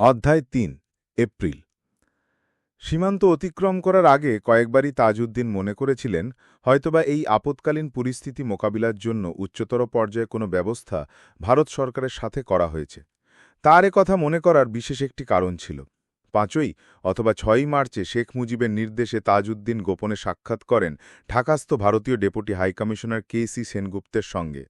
অধ্যায় তিন, এপ্রিল। সীমান্ত অতিক্রম করার আগে কয়েকবারই তাজউদ্দিন মনে করেছিলেন, হয়তোবা এই আপৎকালীন পরিস্থিতি মোকাবিলার জন্য উচ্চতর পর্যায়ে কোনো ব্যবস্থা ভারত সরকারের সাথে করা হয়েছে। তার কথা মনে করার বিশেষ একটি কারণ ছিল। পাঁচই অথবা ছয়ই মার্চে শেখ মুজিবের নির্দেশে তাজউদ্দিন গোপনে সাক্ষাৎ করেন ঢাকাস্থ ভারতীয় deputy high commissioner K C সেনগুপ্তের সঙ্গে।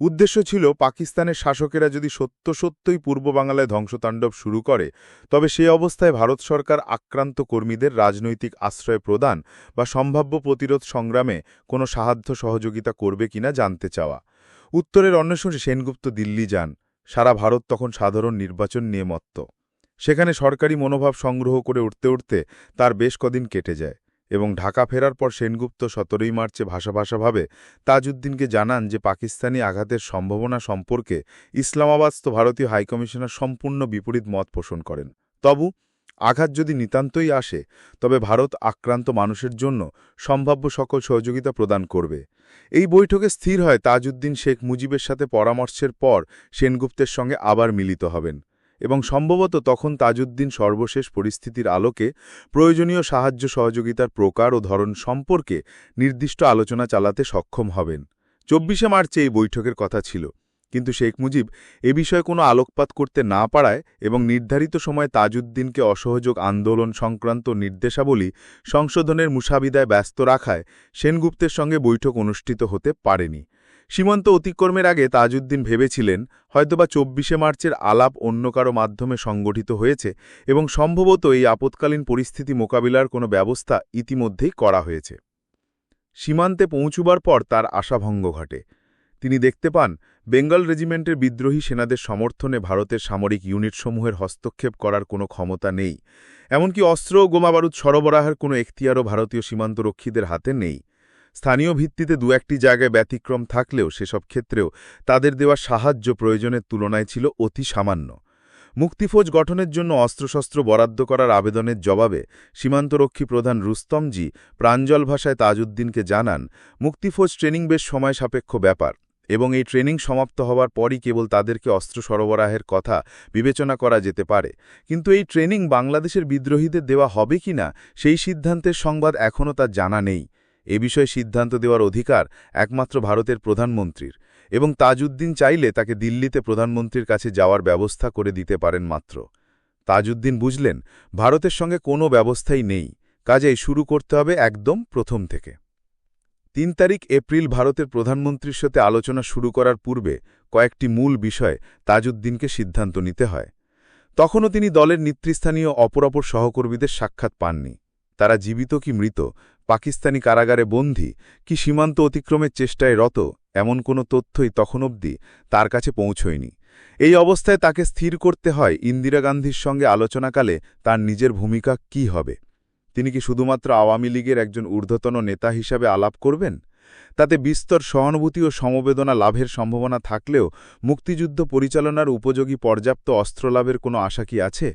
উদ্দেশ্য ছিল পাকিস্তানের শাসকেরা যদি সত্য সত্যই পূর্ব বাংলায় ধ্বংসতাণ্ডব শুরু করে, তবে সে অবস্থায় ভারত সরকার আক্রান্ত কর্মীদের রাজনৈতিক আশ্রয় প্রদান বা সম্ভাব্য প্রতিরোধ সংগ্রামে কোনো সাহায্য সহযোগিতা করবে কিনা জানতে চাওয়া। উত্তরের অন্বেষণে সেনগুপ্ত দিল্লি যান। সারা ভারত তখন সাধারণ নির্বাচন নিয়ে মত্ত। সেখানে সরকারি মনোভাব সংগ্রহ করে উঠতে উঠতে তার বেশ কদিন কেটে যায়। এবং ঢাকা ফেরার পর সেনগুপ্ত সতেরোই মার্চে ভাষা ভাষাভাবে তাজউদ্দিনকে জানান যে, পাকিস্তানি আঘাতের সম্ভাবনা সম্পর্কে ইসলামাবাদস্থ ভারতীয় হাইকমিশনার সম্পূর্ণ বিপরীত মত পোষণ করেন। তবু, আঘাত যদি নিতান্তই আসে, তবে ভারত আক্রান্ত মানুষের জন্য সম্ভাব্য সকল সহযোগিতা প্রদান করবে। এই বৈঠকে স্থির হয় তাজউদ্দিন শেখ মুজিবের সাথে পরামর্শের পর সেনগুপ্তের সঙ্গে আবার মিলিত হবেন। এবং সম্ভবত তখন তাজউদ্দিন সর্বশেষ পরিস্থিতির আলোকে প্রয়োজনীয় সাহায্য সহযোগিতার প্রকার ও ধরন সম্পর্কে নির্দিষ্ট আলোচনা চালাতে সক্ষম হবেন। চব্বিশে মার্চে এই বৈঠকের কথা ছিল, কিন্তু শেখ মুজিব এ বিষয়ে কোনো আলোকপাত করতে না পারায় এবং নির্ধারিত সময়ে তাজউদ্দিনকে অসহযোগ আন্দোলন সংক্রান্ত নির্দেশাবলী সংশোধনের মুসাবিদায় ব্যস্ত রাখায় সেনগুপ্তের সঙ্গে বৈঠক অনুষ্ঠিত হতে পারেনি। সীমান্ত অতিক্রমের আগে তাজউদ্দিন ভেবেছিলেন হয়তোবা চব্বিশে মার্চের আলাপ অন্য কারও মাধ্যমে সংগঠিত হয়েছে এবং সম্ভবত এই আপৎকালীন পরিস্থিতি মোকাবিলার কোনো ব্যবস্থা ইতিমধ্যেই করা হয়েছে। সীমান্তে পৌঁছুবার পর তার আশাভঙ্গ ঘটে। তিনি দেখতে পান, বেঙ্গল রেজিমেন্টের বিদ্রোহী সেনাদের সমর্থনে ভারতের সামরিক ইউনিটসমূহের হস্তক্ষেপ করার কোনো ক্ষমতা নেই, এমনকি অস্ত্র ও গোমাবারুদ সরবরাহের কোনো এখতিয়ারও ভারতীয় সীমান্তরক্ষীদের হাতে নেই। স্থানীয় ভিত্তিতে দু একটি জায়গায় ব্যতিক্রম থাকলেও সেসব ক্ষেত্রেও তাদের দেওয়া সাহায্য প্রয়োজনের তুলনায় ছিল অতি সামান্য। মুক্তিফৌজ গঠনের জন্য অস্ত্রশস্ত্র বরাদ্দ করার আবেদনের জবাবে সীমান্তরক্ষী প্রধান রুস্তমজি প্রাঞ্জল ভাষায় তাজউদ্দিনকে জানান, মুক্তিফৌজ ট্রেনিং বেশ সময় সাপেক্ষ ব্যাপার এবং এই ট্রেনিং সমাপ্ত হওয়ার পরই কেবল তাদেরকে অস্ত্র সরবরাহের কথা বিবেচনা করা যেতে পারে। কিন্তু এই ট্রেনিং বাংলাদেশের বিদ্রোহীদের দেওয়া হবে কিনা সেই সিদ্ধান্তের সংবাদ এখনও তার জানা নেই। এ বিষয়ে সিদ্ধান্ত দেওয়ার অধিকার একমাত্র ভারতের প্রধানমন্ত্রীর। এবং তাজউদ্দিন চাইলে তাকে দিল্লিতে প্রধানমন্ত্রীর কাছে যাওয়ার ব্যবস্থা করে দিতে পারেন মাত্র। তাজউদ্দিন বুঝলেন, ভারতের সঙ্গে কোনো ব্যবস্থাই নেই। কাজেই শুরু করতে হবে একদম প্রথম থেকে। তিন তারিখ এপ্রিল ভারতের প্রধানমন্ত্রীর সাথে আলোচনা শুরু করার পূর্বে কয়েকটি মূল বিষয় তাজউদ্দিনকে সিদ্ধান্ত নিতে হয়। তখনও তিনি দলের নেতৃস্থানীয় অপরাপর সহকর্মীদের সাক্ষাৎ পাননি। তারা জীবিত কি মৃত পাকিস্তানি কারাগারে বন্দী কি সীমান্ত অতিক্রমের চেষ্টায় রত এমন কোনো তথ্যই তখন অবধি তার কাছে পৌঁছয়নি। এই অবস্থায় তাকে স্থির করতে হয় ইন্দিরা গান্ধীর সঙ্গে আলোচনাকালে তার নিজের ভূমিকা কি হবে। তিনি কি শুধুমাত্র আওয়ামী লীগের একজন ঊর্ধ্বতন নেতা হিসাবে আলাপ করবেন? তাতে বিস্তর সহানুভূতি ও সমবেদনা লাভের সম্ভাবনা থাকলেও মুক্তিযুদ্ধ পরিচালনার উপযোগী পর্যাপ্ত অস্ত্রলাভের কোনো আশা কি আছে?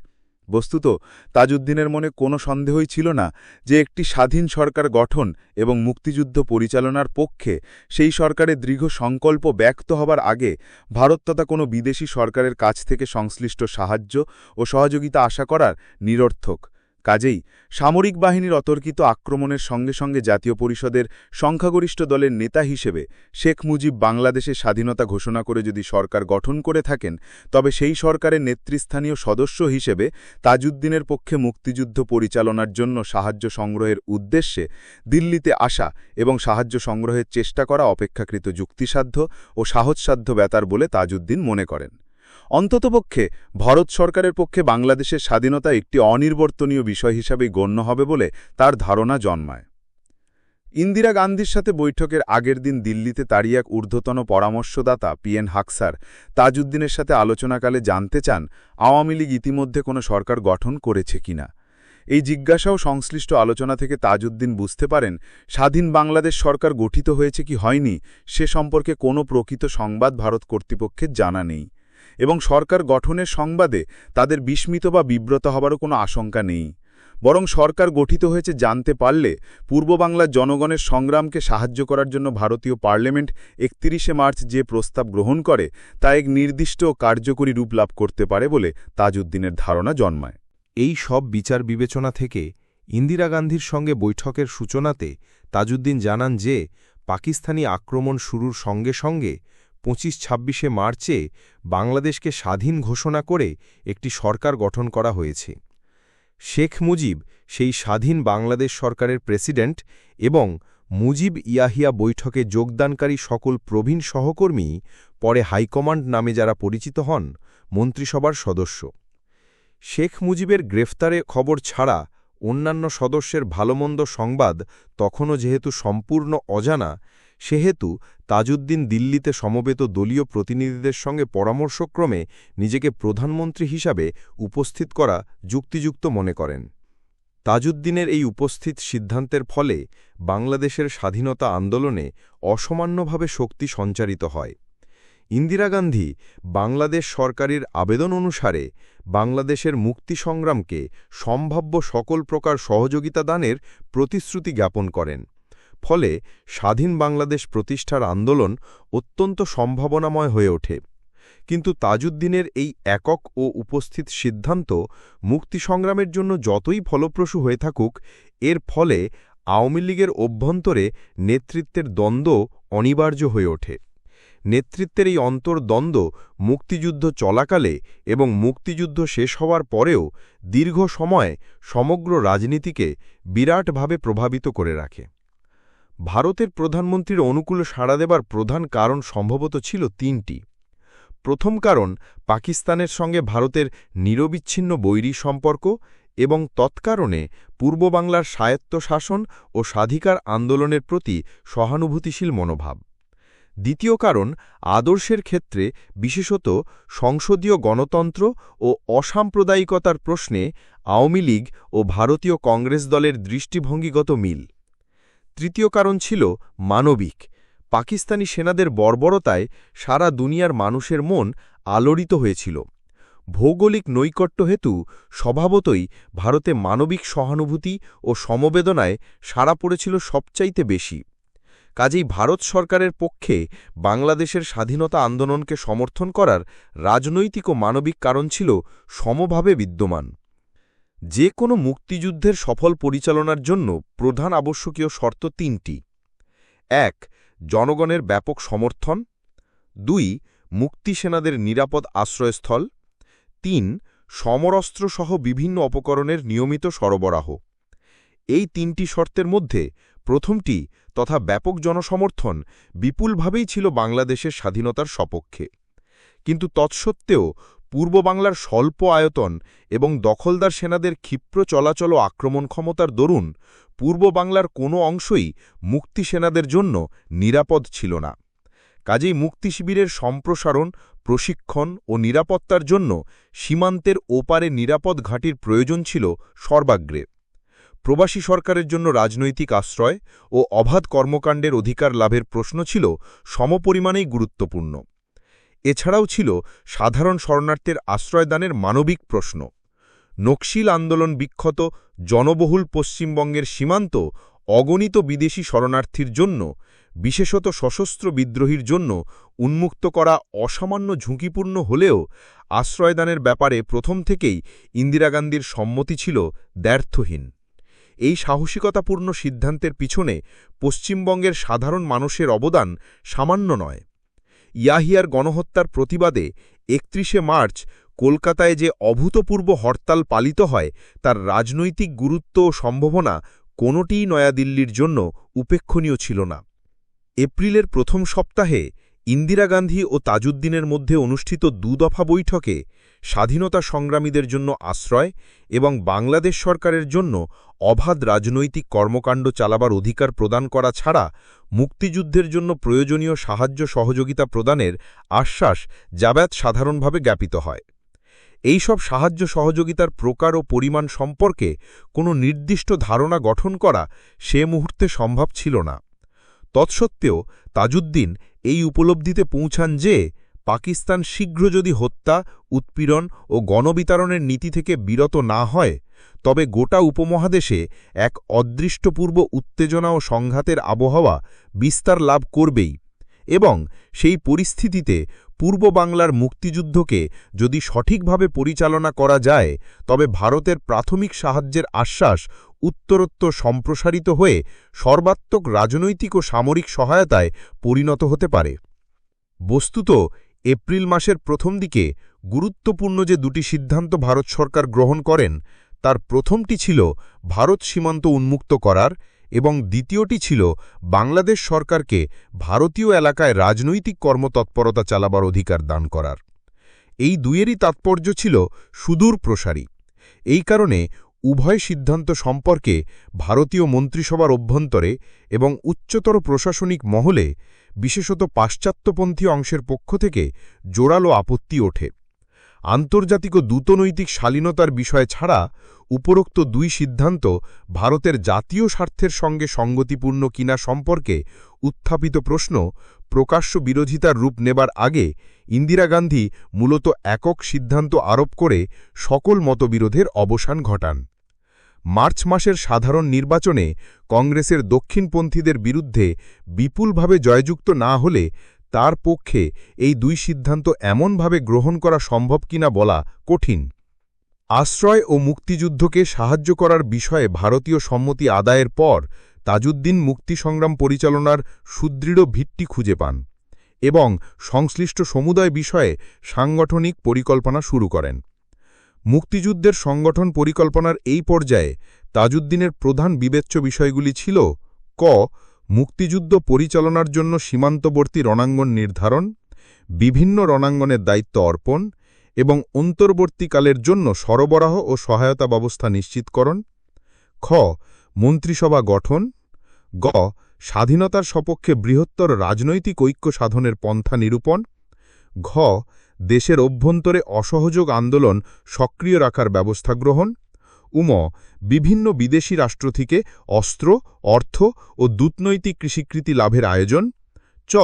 বস্তুত, তাজউদ্দিনের মনে কোনো সন্দেহই ছিল না যে একটি স্বাধীন সরকার গঠন এবং মুক্তিযুদ্ধ পরিচালনার পক্ষে সেই সরকারের দৃঢ় সংকল্প ব্যক্ত হবার আগে ভারত তথা কোনো বিদেশি সরকারের কাছ থেকে সংশ্লিষ্ট সাহায্য ও সহযোগিতা আশা করার নিরর্থক। কাজেই সামরিক বাহিনীর অতর্কিত আক্রমণের সঙ্গে সঙ্গে জাতীয় পরিষদের সংখ্যাগরিষ্ঠ দলের নেতা হিসেবে শেখ মুজিব বাংলাদেশে স্বাধীনতা ঘোষণা করে যদি সরকার গঠন করে থাকেন, তবে সেই সরকারের নেতৃস্থানীয় সদস্য হিসেবে তাজউদ্দিনের পক্ষে মুক্তিযুদ্ধ পরিচালনার জন্য সাহায্য সংগ্রহের উদ্দেশ্যে দিল্লিতে আসা এবং সাহায্য সংগ্রহের চেষ্টা করা অপেক্ষাকৃত যুক্তিসাধ্য ও সাহসসাধ্য ব্যাতার বলে তাজউদ্দিন মনে করেন। অন্ততপক্ষে ভারত সরকারের পক্ষে বাংলাদেশের স্বাধীনতা একটি অনির্বর্তনীয় বিষয় হিসাবেই গণ্য হবে বলে তার ধারণা জন্মায়। ইন্দিরা গান্ধীর সাথে বৈঠকের আগের দিন দিল্লিতে তারই এক ঊর্ধ্বতন পরামর্শদাতা পিএন হাকসার তাজউদ্দিনের সাথে আলোচনাকালে জানতে চান, আওয়ামী লীগ ইতিমধ্যে কোনো সরকার গঠন করেছে কিনা এই জিজ্ঞাসাও সংশ্লিষ্ট আলোচনা থেকে তাজউদ্দিন বুঝতে পারেন, স্বাধীন বাংলাদেশ সরকার গঠিত হয়েছে কি হয়নি, সে সম্পর্কে কোনো প্রকৃত সংবাদ ভারত কর্তৃপক্ষের জানা নেই। এবং সরকার গঠনের সংবাদে তাদের বিস্মিত বা বিব্রত হবারও কোনো আশঙ্কা নেই। বরং সরকার গঠিত হয়েছে জানতে পারলে পূর্ব বাংলার জনগণের সংগ্রামকে সাহায্য করার জন্য ভারতীয় পার্লামেন্ট একত্রিশে মার্চ যে প্রস্তাব গ্রহণ করে, তা এক নির্দিষ্ট কার্যকরী রূপ লাভ করতে পারে বলে তাজউদ্দিনের ধারণা জন্মায়। এই সব বিচার বিবেচনা থেকে ইন্দিরা গান্ধীর সঙ্গে বৈঠকের সূচনাতে তাজউদ্দিন জানান যে, পাকিস্তানি আক্রমণ শুরুর সঙ্গে সঙ্গে পঁচিশ ছাব্বিশে মার্চে বাংলাদেশকে স্বাধীন ঘোষণা করে একটি সরকার গঠন করা হয়েছে। শেখ মুজিব সেই স্বাধীন বাংলাদেশ সরকারের প্রেসিডেন্ট এবং মুজিব ইয়াহিয়া বৈঠকে যোগদানকারী সকল প্রবীণ সহকর্মী, পরে হাইকমান্ড নামে যারা পরিচিত হন, মন্ত্রিসভার সদস্য। শেখ মুজিবের গ্রেফতারে খবর ছাড়া অন্যান্য সদস্যের ভালোমন্দ সংবাদ তখনও যেহেতু সম্পূর্ণ অজানা সেহেতু তাজউদ্দিন দিল্লিতে সমবেত দলীয় প্রতিনিধিদের সঙ্গে পরামর্শক্রমে নিজেকে প্রধানমন্ত্রী হিসাবে উপস্থিত করা যুক্তিযুক্ত মনে করেন। তাজউদ্দিনের এই উপস্থিত সিদ্ধান্তের ফলে বাংলাদেশের স্বাধীনতা আন্দোলনে অসামান্যভাবে শক্তি সঞ্চারিত হয়। ইন্দিরা গান্ধী বাংলাদেশ সরকারের আবেদন অনুসারে বাংলাদেশের মুক্তি সংগ্রামকে সম্ভাব্য সকল প্রকার সহযোগিতা দানের প্রতিশ্রুতি জ্ঞাপন করেন। ফলে স্বাধীন বাংলাদেশ প্রতিষ্ঠার আন্দোলন অত্যন্ত সম্ভাবনাময় হয়ে ওঠে। কিন্তু তাজউদ্দিনের এই একক ও উপস্থিত সিদ্ধান্ত মুক্তি সংগ্রামের জন্য যতই ফলপ্রসূ হয়ে থাকুক, এর ফলে আওয়ামী লীগের অভ্যন্তরে নেতৃত্বের দ্বন্দ্ব অনিবার্য হয়ে ওঠে। নেতৃত্বের এই অন্তর্দ্বন্দ্ব মুক্তিযুদ্ধ চলাকালে এবং মুক্তিযুদ্ধ শেষ হওয়ার পরেও দীর্ঘ সময় সমগ্র রাজনীতিকে বিরাটভাবে প্রভাবিত করে রাখে। ভারতের প্রধানমন্ত্রীর অনুকূল সাড়া দেবার প্রধান কারণ সম্ভবত ছিল তিনটি। প্রথম কারণ, পাকিস্তানের সঙ্গে ভারতের নিরবিচ্ছিন্ন বৈরী সম্পর্ক এবং তৎকারণে পূর্ব বাংলার স্বায়ত্তশাসন ও স্বাধিকার আন্দোলনের প্রতি সহানুভূতিশীল মনোভাব। দ্বিতীয় কারণ, আদর্শের ক্ষেত্রে, বিশেষত সংসদীয় গণতন্ত্র ও অসাম্প্রদায়িকতার প্রশ্নে আওয়ামী লীগ ও ভারতীয় কংগ্রেস দলের দৃষ্টিভঙ্গিগত মিল। তৃতীয় কারণ ছিল মানবিক। পাকিস্তানি সেনাদের বর্বরতায় সারা দুনিয়ার মানুষের মন আলোড়িত হয়েছিল। ভৌগোলিক নৈকট্য হেতু স্বভাবতই ভারতে মানবিক সহানুভূতি ও সমবেদনায় সাড়া পড়েছিল সবচাইতে বেশি। কাজেই ভারত সরকারের পক্ষে বাংলাদেশের স্বাধীনতা আন্দোলনকে সমর্থন করার রাজনৈতিক ও মানবিক কারণ ছিল সমভাবে বিদ্যমান। যে কোনো মুক্তিযুদ্ধের সফল পরিচালনার জন্য প্রধান আবশ্যকীয় শর্ত তিনটি। এক, জনগণের ব্যাপক সমর্থন। দুই, মুক্তিসেনাদের নিরাপদ আশ্রয়স্থল। তিন, সমরস্ত্রসহ বিভিন্ন অপকরণের নিয়মিত সরবরাহ। এই তিনটি শর্তের মধ্যে প্রথমটি তথা ব্যাপক জনসমর্থন বিপুলভাবেই ছিল বাংলাদেশের স্বাধীনতার সপক্ষে। কিন্তু তৎসত্ত্বেও পূর্ব বাংলার স্বল্প আয়তন এবং দখলদার সেনাদের ক্ষিপ্র চলাচল ও আক্রমণ ক্ষমতার দরুন পূর্ব বাংলার কোনো অংশই মুক্তি সেনাদের জন্য নিরাপদ ছিল না। কাজেই মুক্তি শিবিরের সম্প্রসারণ, প্রশিক্ষণ ও নিরাপত্তার জন্য সীমান্তের ওপারে নিরাপদ ঘাটির প্রয়োজন ছিল সর্বাগ্রে। প্রবাসী সরকারের জন্য রাজনৈতিক আশ্রয় ও অবাধ কর্মকাণ্ডের অধিকার লাভের প্রশ্ন ছিল সমপরিমাণেই গুরুত্বপূর্ণ। এছাড়াও ছিল সাধারণ শরণার্থীর আশ্রয়দানের মানবিক প্রশ্ন। নকশিল আন্দোলন বিক্ষত জনবহুল পশ্চিমবঙ্গের সীমান্ত অগণিত বিদেশি শরণার্থীর জন্য, বিশেষত সশস্ত্র বিদ্রোহীর জন্য উন্মুক্ত করা অসামান্য ঝুঁকিপূর্ণ হলেও আশ্রয়দানের ব্যাপারে প্রথম থেকেই ইন্দিরা গান্ধীর সম্মতি ছিল দ্ব্যর্থহীন। এই সাহসিকতাপূর্ণ সিদ্ধান্তের পিছনে পশ্চিমবঙ্গের সাধারণ মানুষের অবদান সামান্য নয়। ইয়াহিয়ার গণহত্যার প্রতিবাদে একত্রিশে মার্চ কলকাতায় যে অভূতপূর্ব হরতাল পালিত হয়, তার রাজনৈতিক গুরুত্ব ও সম্ভাবনা কোনোটিই নয়াদিল্লির জন্য উপেক্ষণীয় ছিল না। এপ্রিলের প্রথম সপ্তাহে ইন্দিরা গান্ধী ও তাজউদ্দিনের মধ্যে অনুষ্ঠিত দুদফা বৈঠকে স্বাধীনতা সংগ্রামীদের জন্য আশ্রয় এবং বাংলাদেশ সরকারের জন্য অবাধ রাজনৈতিক কর্মকাণ্ড চালাবার অধিকার প্রদান করা ছাড়া মুক্তিযুদ্ধের জন্য প্রয়োজনীয় সাহায্য সহযোগিতা প্রদানের আশ্বাস জাবায়াত সাধারণভাবে জ্ঞাপিত হয়। এই সব সাহায্য সহযোগিতার প্রকার ও পরিমাণ সম্পর্কে কোনো নির্দিষ্ট ধারণা গঠন করা সে মুহূর্তে সম্ভব ছিল না। তৎসত্ত্বেও তাজউদ্দিন এই উপলব্ধিতে পৌঁছান যে পাকিস্তান শীঘ্র যদি হত্যা, উৎপীড়ন ও গণবিতারণের নীতি থেকে বিরত না হয়, তবে গোটা উপমহাদেশে এক অদৃষ্টপূর্ব উত্তেজনা ও সংঘাতের আবহাওয়া বিস্তার লাভ করবেই এবং সেই পরিস্থিতিতে পূর্ব বাংলার মুক্তিযুদ্ধকে যদি সঠিকভাবে পরিচালনা করা যায়, তবে ভারতের প্রাথমিক সাহায্যের আশ্বাস উত্তরোত্তর সম্প্রসারিত হয়ে সর্বাত্মক রাজনৈতিক ও সামরিক সহায়তায় পরিণত হতে পারে। বস্তুত এপ্রিল মাসের প্রথম দিকে গুরুত্বপূর্ণ যে দুটি সিদ্ধান্ত ভারত সরকার গ্রহণ করেন, তার প্রথমটি ছিল ভারত সীমান্ত উন্মুক্ত করার এবং দ্বিতীয়টি ছিল বাংলাদেশ সরকারকে ভারতীয় এলাকায় রাজনৈতিক কর্মতৎপরতা চালাবার অধিকার দান করার। এই দুয়েরই তাৎপর্য ছিল সুদূর প্রসারী এই কারণে উভয় সিদ্ধান্ত সম্পর্কে ভারতীয় মন্ত্রিসভার অভ্যন্তরে এবং উচ্চতর প্রশাসনিক মহলে, বিশেষত পাশ্চাত্যপন্থী অংশের পক্ষ থেকে জোরালো আপত্তি ওঠে। আন্তর্জাতিক ও দূতনৈতিক শালীনতার বিষয় ছাড়া উপরোক্ত দুই সিদ্ধান্ত ভারতের জাতীয় স্বার্থের সঙ্গে সঙ্গতিপূর্ণ কিনা সম্পর্কে উত্থাপিত প্রশ্ন প্রকাশ্য বিরোধিতার রূপ নেবার আগে ইন্দিরা গান্ধী মূলত একক সিদ্ধান্ত আরোপ করে সকল মতবিরোধের অবসান ঘটান। মার্চ মাসের সাধারণ নির্বাচনে কংগ্রেসের দক্ষিণপন্থীদের বিরুদ্ধে বিপুলভাবে জয়যুক্ত না হলে তার পক্ষে এই দুই সিদ্ধান্ত এমনভাবে গ্রহণ করা সম্ভব কিনা বলা কঠিন। আশ্রয় ও মুক্তিযুদ্ধকে সাহায্য করার বিষয়ে ভারতীয় সম্মতি আদায়ের পর তাজউদ্দিন মুক্তি সংগ্রাম পরিচালনার সুদৃঢ় ভিত্তি খুঁজে পান এবং সংশ্লিষ্ট সমুদায় বিষয়ে সাংগঠনিক পরিকল্পনা শুরু করেন। মুক্তিযুদ্ধের সংগঠন পরিকল্পনার এই পর্যায়ে তাজউদ্দিনের প্রধান বিবেচ্য বিষয়গুলি ছিল, ক, মুক্তিযুদ্ধ পরিচালনার জন্য সীমান্তবর্তী রণাঙ্গন নির্ধারণ, বিভিন্ন রণাঙ্গনের দায়িত্ব অর্পণ এবং অন্তর্বর্তীকালের জন্য সরবরাহ ও সহায়তা ব্যবস্থা নিশ্চিতকরণ, খ, মন্ত্রিসভা গঠন, গ, স্বাধীনতার সপক্ষে বৃহত্তর রাজনৈতিক ঐক্য সাধনের পন্থা নিরূপণ, ঘ দেশের অভ্যন্তরে অসহযোগ আন্দোলন সক্রিয় রাখার ব্যবস্থা গ্রহণ। উম, বিভিন্ন বিদেশি রাষ্ট্র থেকে অস্ত্র, অর্থ ও দূতনৈতিক কৃষিকৃতি লাভের আয়োজন। চ,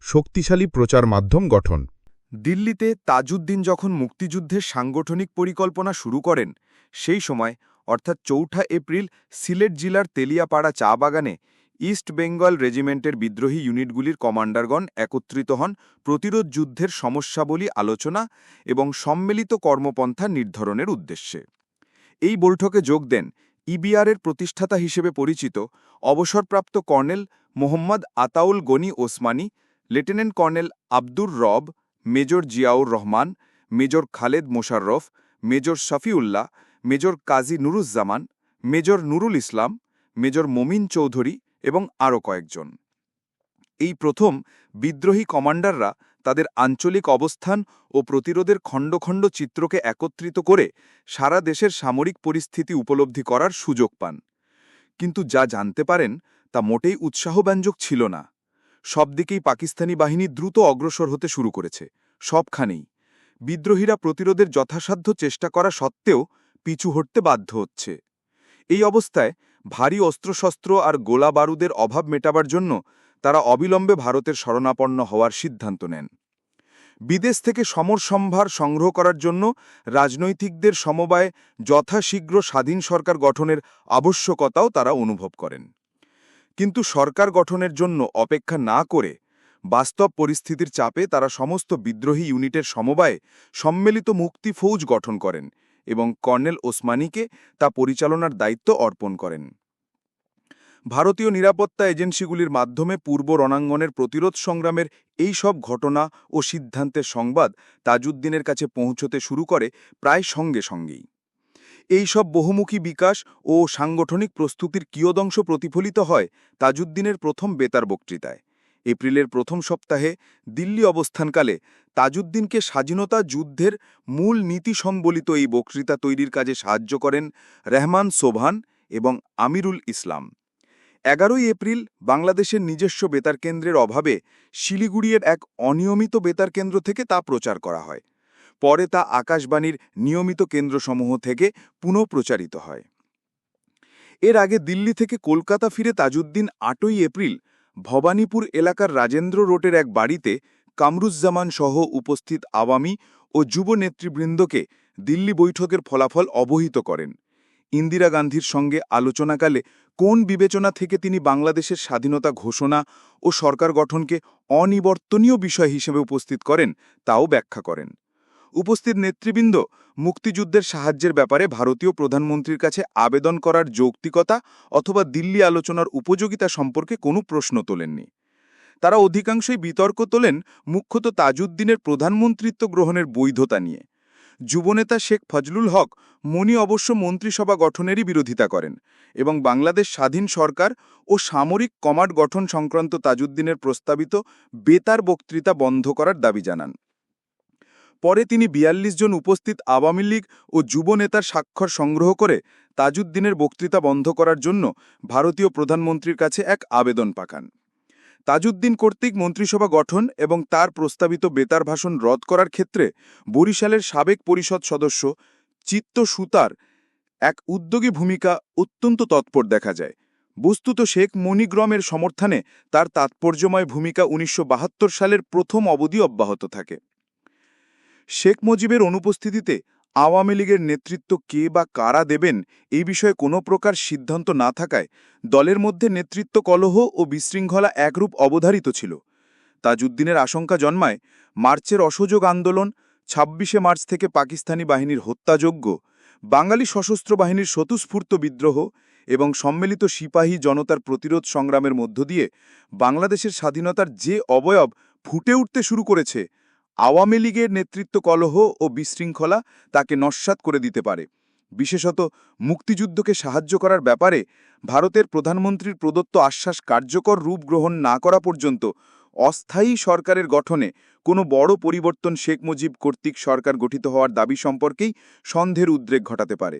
শক্তিশালী প্রচার মাধ্যম গঠন। দিল্লিতে তাজউদ্দিন যখন মুক্তিযুদ্ধের সাংগঠনিক পরিকল্পনা শুরু করেন, সেই সময়, অর্থাৎ চৌঠা এপ্রিল, সিলেট জেলার তেলিয়াপাড়া চা বাগানে ইস্ট বেঙ্গল রেজিমেন্টের বিদ্রোহী ইউনিটগুলির কমান্ডারগণ একত্রিত হন প্রতিরোধ যুদ্ধের সমস্যাবলী আলোচনা এবং সম্মিলিত কর্মপন্থা নির্ধারণের উদ্দেশ্যে। এই বৈঠকে যোগ দেন ইবিআরের প্রতিষ্ঠাতা হিসেবে পরিচিত অবসরপ্রাপ্ত colonel Mohammad Ataul Gani Osmani, lieutenant colonel Abdur Rab, major Ziaur Rahman, major Khaled Musharraf, major Shafiullah, major Kazi Nuruzzaman, major Nurul Islam, major Momin Chowdhury এবং আরও কয়েকজন। এই প্রথম বিদ্রোহী কমান্ডাররা তাদের আঞ্চলিক অবস্থান ও প্রতিরোধের খণ্ড খণ্ড চিত্রকে একত্রিত করে সারা দেশের সামরিক পরিস্থিতি উপলব্ধি করার সুযোগ পান। কিন্তু যা জানতে পারেন তা মোটেই উৎসাহব্যঞ্জক ছিল না। সব দিকেই পাকিস্তানি বাহিনী দ্রুত অগ্রসর হতে শুরু করেছে, সবখানেই। বিদ্রোহীরা প্রতিরোধের যথাসাধ্য চেষ্টা করা সত্ত্বেও পিছু হটতে বাধ্য হচ্ছে। এই অবস্থায় ভারী অস্ত্রশস্ত্র আর গোলা বারুদের অভাব মেটাবার জন্য তারা অবিলম্বে ভারতের শরণাপন্ন হওয়ার সিদ্ধান্ত নেন। বিদেশ থেকে সমর সম্ভার সংগ্রহ করার জন্য রাজনৈতিকদের সমবায়ে যথাশীঘ্র স্বাধীন সরকার গঠনের আবশ্যকতাও তারা অনুভব করেন। কিন্তু সরকার গঠনের জন্য অপেক্ষা না করে বাস্তব পরিস্থিতির চাপে তারা সমস্ত বিদ্রোহী ইউনিটের সমবায়ে সম্মিলিত মুক্তি ফৌজ গঠন করেন এবং কর্নেল ওসমানীকে তা পরিচালনার দায়িত্ব অর্পণ করেন। ভারতীয় নিরাপত্তা এজেন্সিগুলির মাধ্যমে পূর্ব রণাঙ্গনের প্রতিরোধ সংগ্রামের এই সব ঘটনা ও সিদ্ধান্তের সংবাদ তাজউদ্দিনের কাছে পৌঁছতে শুরু করে প্রায় সঙ্গে সঙ্গেই। এই সব বহুমুখী বিকাশ ও সাংগঠনিক প্রস্তুতির কিয়দংশ প্রতিফলিত হয় তাজউদ্দিনের প্রথম বেতার বক্তৃতায়। এপ্রিলের প্রথম সপ্তাহে দিল্লি অবস্থানকালে তাজউদ্দিনকে স্বাধীনতা যুদ্ধের মূল নীতি সম্বলিত এই বক্তৃতা তৈরির কাজে সাহায্য করেন রহমান সোভান এবং আমিরুল ইসলাম। এগারোই এপ্রিল বাংলাদেশের নিজস্ব বেতার কেন্দ্রের অভাবে শিলিগুড়ির এক অনিয়মিত বেতার কেন্দ্র থেকে তা প্রচার করা হয়। পরে তা আকাশবাণীর নিয়মিত কেন্দ্রসমূহ থেকে পুনঃপ্রচারিত হয়। এর আগে দিল্লি থেকে কলকাতা ফিরে তাজউদ্দিন আটই এপ্রিল ভবানীপুর এলাকার রাজেন্দ্র রোডের এক বাড়িতে কামরুজ্জামান সহ উপস্থিত আওয়ামী ও যুব নেতৃবৃন্দকে দিল্লি বৈঠকের ফলাফল অবহিত করেন। ইন্দিরা গান্ধীর সঙ্গে আলোচনাকালে কোন বিবেচনা থেকে তিনি বাংলাদেশের স্বাধীনতা ঘোষণা ও সরকার গঠনকে অনিবর্তনীয় বিষয় হিসেবে উপস্থিত করেন, তাও ব্যাখ্যা করেন। উপস্থিত নেতৃবৃন্দ মুক্তিযুদ্ধের সাহায্যের ব্যাপারে ভারতীয় প্রধানমন্ত্রীর কাছে আবেদন করার যৌক্তিকতা অথবা দিল্লি আলোচনার উপযোগিতা সম্পর্কে কোনো প্রশ্ন তোলেননি। তারা অধিকাংশই বিতর্ক তোলেন মুখ্যত তাজউদ্দিনের প্রধানমন্ত্রিত্ব গ্রহণের বৈধতা নিয়ে। যুবনেতা শেখ ফজলুল হক মনি অবশ্য মন্ত্রিসভা গঠনেরই বিরোধিতা করেন এবং বাংলাদেশ স্বাধীন সরকার ও সামরিক কমান্ড গঠন সংক্রান্ত তাজউদ্দিনের প্রস্তাবিত বেতার বক্তৃতা বন্ধ করার দাবি জানান। পরে তিনি বিয়াল্লিশ জন উপস্থিত আওয়ামী লীগ ও যুব নেতার স্বাক্ষর সংগ্রহ করে তাজউদ্দিনের বক্তৃতা বন্ধ করার জন্য ভারতীয় প্রধানমন্ত্রীর কাছে এক আবেদন পাকান তাজউদ্দিন কর্তৃক মন্ত্রিসভা গঠন এবং তার প্রস্তাবিত বেতার ভাষণ রদ করার ক্ষেত্রে বরিশালের সাবেক পরিষদ সদস্য চিত্ত সুতার এক উদ্যোগী ভূমিকা অত্যন্ত তৎপর দেখা যায়। বস্তুত শেখ মণিগ্রমের সমর্থনে তার তাৎপর্যময় ভূমিকা উনিশশো বাহাত্তর সালের প্রথম অবধি অব্যাহত থাকে। শেখ মুজিবের অনুপস্থিতিতে আওয়ামী লীগের নেতৃত্ব কে বা কারা দেবেন এই বিষয়ে কোনো প্রকার সিদ্ধান্ত না থাকায় দলের মধ্যে নেতৃত্ব কলহ ও বিশৃঙ্খলা একরূপ অবধারিত ছিল। তাজউদ্দিনের আশঙ্কা জন্মায় মার্চের অসহযোগ আন্দোলন, ছাব্বিশে মার্চ থেকে পাকিস্তানি বাহিনীর হত্যাযোগ্য বাঙালি সশস্ত্র বাহিনীর স্বতঃস্ফূর্ত বিদ্রোহ এবং সম্মিলিত সিপাহী জনতার প্রতিরোধ সংগ্রামের মধ্য দিয়ে বাংলাদেশের স্বাধীনতার যে অবয়ব ফুটে উঠতে শুরু করেছে আওয়ামী লীগের নেতৃত্ব কলহ ও বিশৃঙ্খলা তাকে নস্যাৎ করে দিতে পারে। বিশেষত মুক্তিযুদ্ধকে সাহায্য করার ব্যাপারে ভারতের প্রধানমন্ত্রীর প্রদত্ত আশ্বাস কার্যকর রূপ গ্রহণ না করা পর্যন্ত অস্থায়ী সরকারের গঠনে কোনো বড় পরিবর্তন শেখ মুজিব কর্তৃক সরকার গঠিত হওয়ার দাবি সম্পর্কেই সন্দেহের উদ্রেক ঘটাতে পারে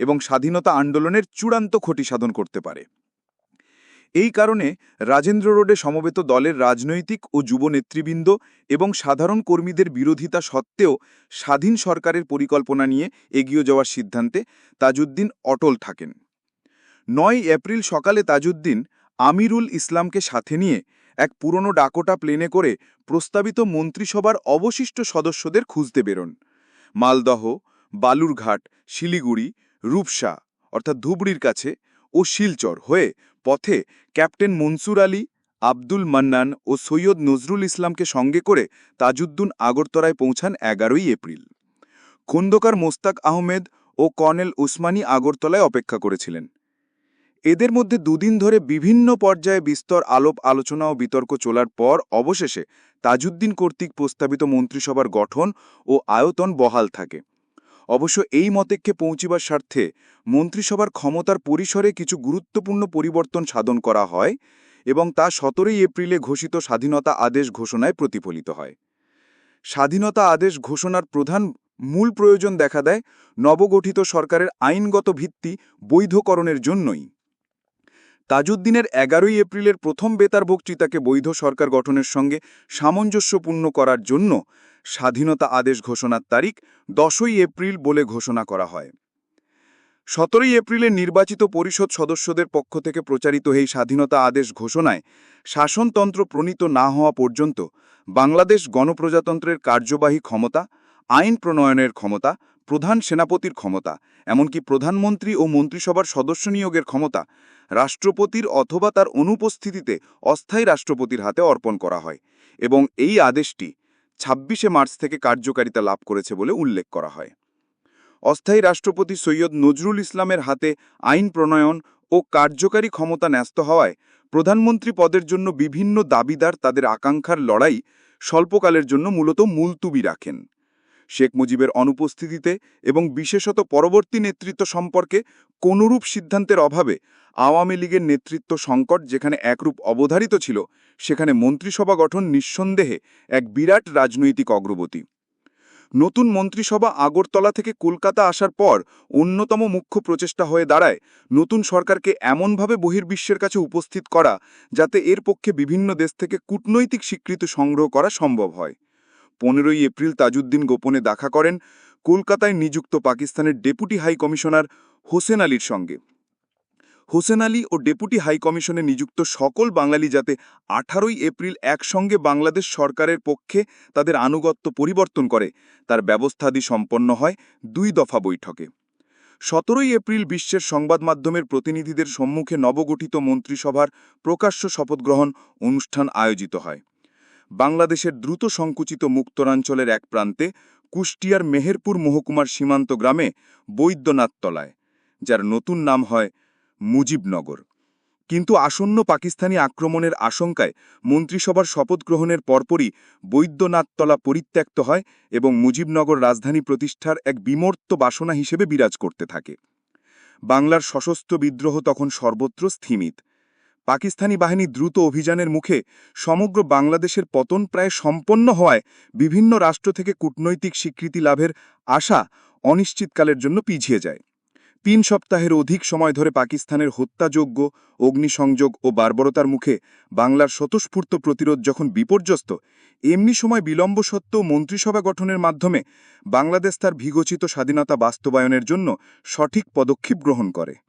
এবং স্বাধীনতা আন্দোলনের চূড়ান্ত ক্ষতি সাধন করতে পারে। এই কারণে রাজেন্দ্র রোডে সমবেত দলের রাজনৈতিক ও যুব নেতৃবৃন্দ এবং সাধারণ কর্মীদের বিরোধিতা সত্ত্বেও স্বাধীন সরকারের পরিকল্পনা নিয়ে এগিয়ে যাওয়ার সিদ্ধান্তে তাজউদ্দিন অটল থাকেন। নয় এপ্রিল সকালে তাজউদ্দিন আমিরুল ইসলামকে সাথে নিয়ে এক পুরনো ডাকোটা প্লেনে করে প্রস্তাবিত মন্ত্রিসভার অবশিষ্ট সদস্যদের খুঁজতে বেরোন। মালদহ, বালুরঘাট, শিলিগুড়ি, রূপসা অর্থাৎ ধুবড়ির কাছে ও শিলচর হয়ে পথে ক্যাপ্টেন মনসুর আলী, আব্দুল মান্নান ও সৈয়দ নজরুল ইসলামকে সঙ্গে করে তাজউদ্দিন আগরতলায় পৌঁছান এগারোই এপ্রিল। খন্দকার মোস্তাক আহমেদ ও কর্নেল উসমানী আগরতলায় অপেক্ষা করেছিলেন। এদের মধ্যে দুদিন ধরে বিভিন্ন পর্যায়ে বিস্তর আলোপ, আলোচনা ও বিতর্ক চলার পর অবশেষে তাজউদ্দিন কর্তৃক প্রস্তাবিত মন্ত্রিসভার গঠন ও আয়তন বহাল থাকে। অবশ্য এই মতেক্ষে পৌঁছিবার স্বার্থে মন্ত্রিসভার ক্ষমতার পরিসরে কিছু গুরুত্বপূর্ণ পরিবর্তন সাধন করা হয় এবং তা সতেরোই এপ্রিলে ঘোষিত স্বাধীনতা আদেশ ঘোষণায় প্রতিফলিত হয়। স্বাধীনতা আদেশ ঘোষণার প্রধান মূল প্রয়োজন দেখা দেয় নবগঠিত সরকারের আইনগত ভিত্তি বৈধকরণের জন্যই। তাজউদ্দিনের এগারোই এপ্রিলের প্রথম বেতার বক্তৃতাকে বৈধ সরকার গঠনের সঙ্গে সামঞ্জস্যপূর্ণ করার জন্য স্বাধীনতা আদেশ ঘোষণার তারিখ দশই এপ্রিল বলে ঘোষণা করা হয়। সতেরোই এপ্রিলে নির্বাচিত পরিষদ সদস্যদের পক্ষ থেকে প্রচারিত এই স্বাধীনতা আদেশ ঘোষণায় শাসনতন্ত্র প্রণীত না হওয়া পর্যন্ত বাংলাদেশ গণপ্রজাতন্ত্রের কার্যবাহী ক্ষমতা, আইন প্রণয়নের ক্ষমতা, প্রধান সেনাপতির ক্ষমতা, এমনকি প্রধানমন্ত্রী ও মন্ত্রিসভার সদস্য নিয়োগের ক্ষমতা রাষ্ট্রপতির অথবা তার অনুপস্থিতিতে অস্থায়ী রাষ্ট্রপতির হাতে অর্পণ করা হয় এবং এই আদেশটি ছাব্বিশে মার্চ থেকে কার্যকারিতা লাভ করেছে বলে উল্লেখ করা হয়। অস্থায়ী রাষ্ট্রপতি সৈয়দ নজরুল ইসলামের হাতে আইন প্রণয়ন ও কার্যকারী ক্ষমতা ন্যস্ত হওয়ায় প্রধানমন্ত্রী পদের জন্য বিভিন্ন দাবিদার তাদের আকাঙ্ক্ষার লড়াই স্বল্পকালের জন্য মূলত মুলতুবি রাখেন। শেখ মুজিবের অনুপস্থিতিতে এবং বিশেষত পরবর্তী নেতৃত্ব সম্পর্কে কোনরূপ সিদ্ধান্তের অভাবে আওয়ামী লীগের নেতৃত্ব সংকট যেখানে একরূপ অবধারিত ছিল, সেখানে মন্ত্রিসভা গঠন নিঃসন্দেহে এক বিরাট রাজনৈতিক অগ্রগতি। নতুন মন্ত্রিসভা আগরতলা থেকে কলকাতা আসার পর অন্যতম মুখ্য প্রচেষ্টা হয়ে দাঁড়ায় নতুন সরকারকে এমনভাবে বহির্বিশ্বের কাছে উপস্থিত করা যাতে এর পক্ষে বিভিন্ন দেশ থেকে কূটনৈতিক স্বীকৃতি সংগ্রহ করা সম্ভব হয়। পনেরোই এপ্রিল তাজউদ্দিন গোপনে দেখা করেন কলকাতায় নিযুক্ত পাকিস্তানের ডেপুটি হাই কমিশনার হোসেন আলীর সঙ্গে। হোসেন আলী ও ডেপুটি হাই কমিশনে নিযুক্ত সকল বাঙালি যাতে আঠারোই এপ্রিল একসঙ্গে বাংলাদেশ সরকারের পক্ষে তাদের আনুগত্য পরিবর্তন করে, তার ব্যবস্থাদি সম্পন্ন হয় দুই দফা বৈঠকে। সতেরোই এপ্রিল বিশ্বের সংবাদ মাধ্যমের প্রতিনিধিদের সম্মুখে নবগঠিত মন্ত্রিসভার প্রকাশ্য শপথ গ্রহণ অনুষ্ঠান আয়োজিত হয়। বাংলাদেশের দ্রুত সংকুচিত মুক্তরাঞ্চলের এক প্রান্তে কুষ্টিয়ার মেহেরপুর মহকুমার সীমান্ত গ্রামে বৈদ্যনাথতলায়, যার নতুন নাম হয় মুজিবনগর। কিন্তু আসন্ন পাকিস্তানি আক্রমণের আশঙ্কায় মন্ত্রিসভার শপথ গ্রহণের পরপরই বৈদ্যনাথতলা পরিত্যক্ত হয় এবং মুজিবনগর রাজধানী প্রতিষ্ঠার এক বিমর্ত বাসনা হিসেবে বিরাজ করতে থাকে। বাংলার সশস্ত্র বিদ্রোহ তখন সর্বত্র স্থিমিত। পাকিস্তানি বাহিনী দ্রুত অভিযানের মুখে সমগ্র বাংলাদেশের পতন প্রায় সম্পন্ন হওয়ায় বিভিন্ন রাষ্ট্র থেকে কূটনৈতিক স্বীকৃতি লাভের আশা অনিশ্চিতকালের জন্য পিছিয়ে যায়। তিন সপ্তাহের অধিক সময় ধরে পাকিস্তানের হত্যাযোগ্য, অগ্নিসংযোগ ও বার্বরতার মুখে বাংলার স্বতঃস্ফূর্ত প্রতিরোধ যখন বিপর্যস্ত, এমনি সময় বিলম্ব সত্ত্বেও মন্ত্রিসভা গঠনের মাধ্যমে বাংলাদেশ তার বিঘোচিত স্বাধীনতা বাস্তবায়নের জন্য সঠিক পদক্ষেপ গ্রহণ করে।